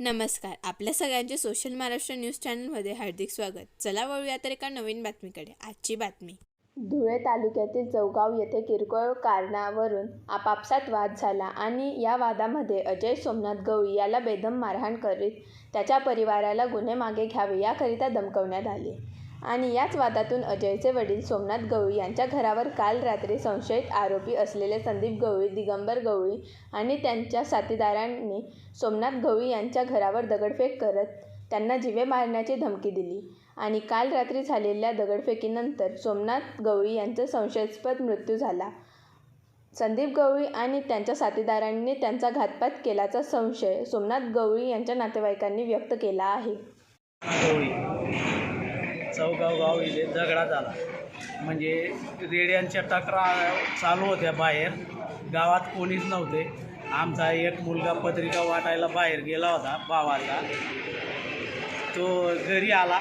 नमस्कार. आपल्या सगळ्यांचे सोशल महाराष्ट्र न्यूज चॅनलमध्ये हार्दिक स्वागत. चला वळूया तर एका नवीन बातमीकडे. आजची बातमी. धुळे तालुक्यातील चौगाव येथे किरकोळ कारणावरून आपापसात वाद झाला आणि या वादामध्ये अजय सोमनाथ गवळी याला बेदम मारहाण करीत त्याच्या परिवाराला गुन्हे मागे घ्यावे याकरिता धमकवण्यात आले. आणि याच वादातून अजयचे वडील सोमनाथ गवळी यांच्या घरावर काल रात्री संशयित आरोपी असलेले संदीप गवळी दिगंबर गवळी आणि त्यांच्या साथीदारांनी सोमनाथ गवळी यांच्या घरावर दगडफेक करत त्यांना जिवे मारण्याची धमकी दिली. आणि काल रात्री झालेल्या दगडफेकीनंतर सोमनाथ गवळी यांचा संशयास्पद मृत्यू झाला. संदीप गवळी आणि त्यांच्या साथीदारांनी त्यांचा घातपात केल्याचा संशय सोमनाथ गवळी यांच्या नातेवाईकांनी व्यक्त केला आहे. चौगाव गाव इथे झगडा झाला. म्हणजे रेड्यांच्या तक्रार चालू होत्या बाहेर. गावात कोणीच नव्हते. आमचा एक मुलगा पत्रिका वाटायला बाहेर गेला होता भावाचा. तो घरी आला.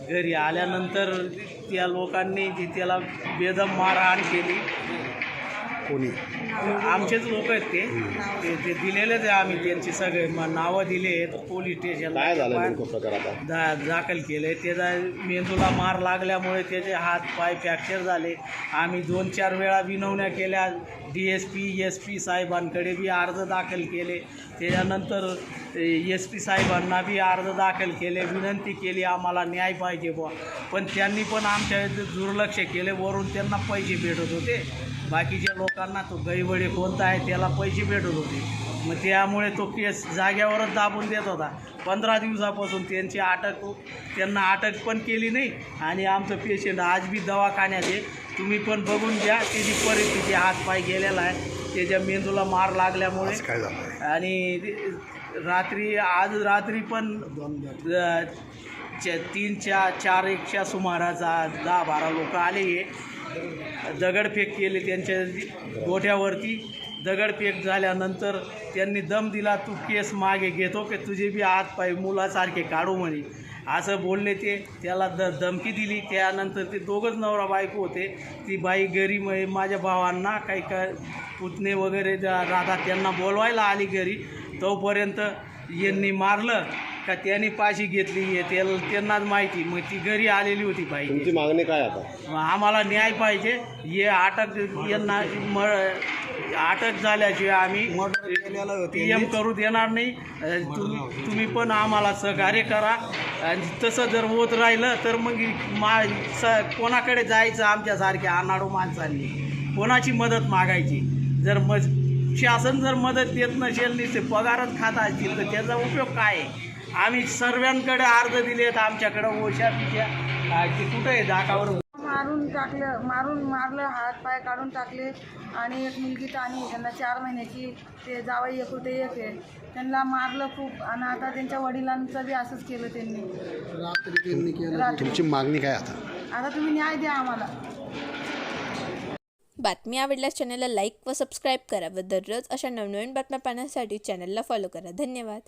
घरी आल्यानंतर त्या लोकांनी ती त्याला बेदम मारहाण केली कोणी? आमचेच लोक आहेत ते. ते- ते दिलेलेच आहे आम्ही त्यांची सगळे म- नावं दिले आहेत. पोलीस स्टेशनला. काय झालं नेमकं प्रकार आता दा दाखल केले त्याचा मेंदूला मार लागल्यामुळे त्याचे हात पाय फ्रॅक्चर झाले. आम्ही दोन चार वेळा विनवण्या केल्या. D S P S P साहेबांकडे बी अर्ज दाखल केले. त्याच्यानंतर एस पी साहेबांना बी अर्ज दाखल केले. विनंती केली आम्हाला न्याय पाहिजे बुवा. पण त्यांनी पण आमच्या इथे दुर्लक्ष केले. वरून त्यांना पैसे भेटत होते. बाकीच्या लोकांना तो गैवडे कोणता आहे त्याला पैसे भेटत होते. मग त्यामुळे तो केस जाग्यावरच दाबून देत होता. पंधरा दिवसापासून त्यांची अटक त्यांना अटक पण केली नाही आणि आमचं पेशंट आज बी दवाखान्यात आहे. तुम्ही पण बघून घ्या त्याची परिस्थिती हात पाय गेलेला आहे. त्याच्या मेंदूला मार लागल्यामुळे. आणि रात्री आज रात्री पण तीन चा चार एकच्या सुमाराचा दहा बारा लोक आले हे. दगडफेक केली त्यांच्या गोठ्यावरती. दगडफेक झाल्यानंतर त्यांनी दम दिला तू केस मागे घेतो की तुझे बी हात पाय मुलासारखे काढू म्हणे. असं बोलले ते. त्याला द धमकी दिली. त्यानंतर ते दोघंच नवरा बायको होते. ती बाई घरी म- माझ्या भावांना काही का पुतणे वगैरे राहतात त्यांना बोलवायला आली घरी. तोपर्यंत यांनी मारलं. का त्यांनी पाशी घेतली हे त्याला त्यांनाच माहिती. मग ती घरी आलेली होती बाई. तुमची मागणी काय आता? मग आम्हाला न्याय पाहिजे. हे अटक यांना म अटक झाल्याशिवाय आम्ही पी एम करू देणार नाही. तुम्ही पण आम्हाला सहकार्य करा. आणि तसं जर होत राहिलं तर मग मा स कोणाकडे जायचं? आमच्यासारख्या अनाडू माणसांनी. कोणाची मदत मागायची? जर मज शासन जर मदत देत नसेल नुसते पगारच खात असतील तर त्याचा उपयोग काय आहे? आम्ही सर्वांकडे अर्ज दिलेत आमच्याकडं ओशा पिशा ते कुठं आहे दाखावर मारून टाकलं मारून मारलं हात पाय काढून टाकले. आणि एक मुलगी आहे, त्यांना चार महिन्याची ते जावई एकुलते एक आहे. त्यांना मारलं खूप. आणि आता त्यांच्या वडिलांचं बी असंच केलं त्यांनी. रात्री तुमची मागणी काय आता? आता तुम्ही न्याय द्या आम्हाला. बातमी आवडल्यास चॅनलला लाईक व सबस्क्राईब करा व दररोज अशा नवनवीन बातम्या पाहण्यासाठी चॅनलला फॉलो करा. धन्यवाद.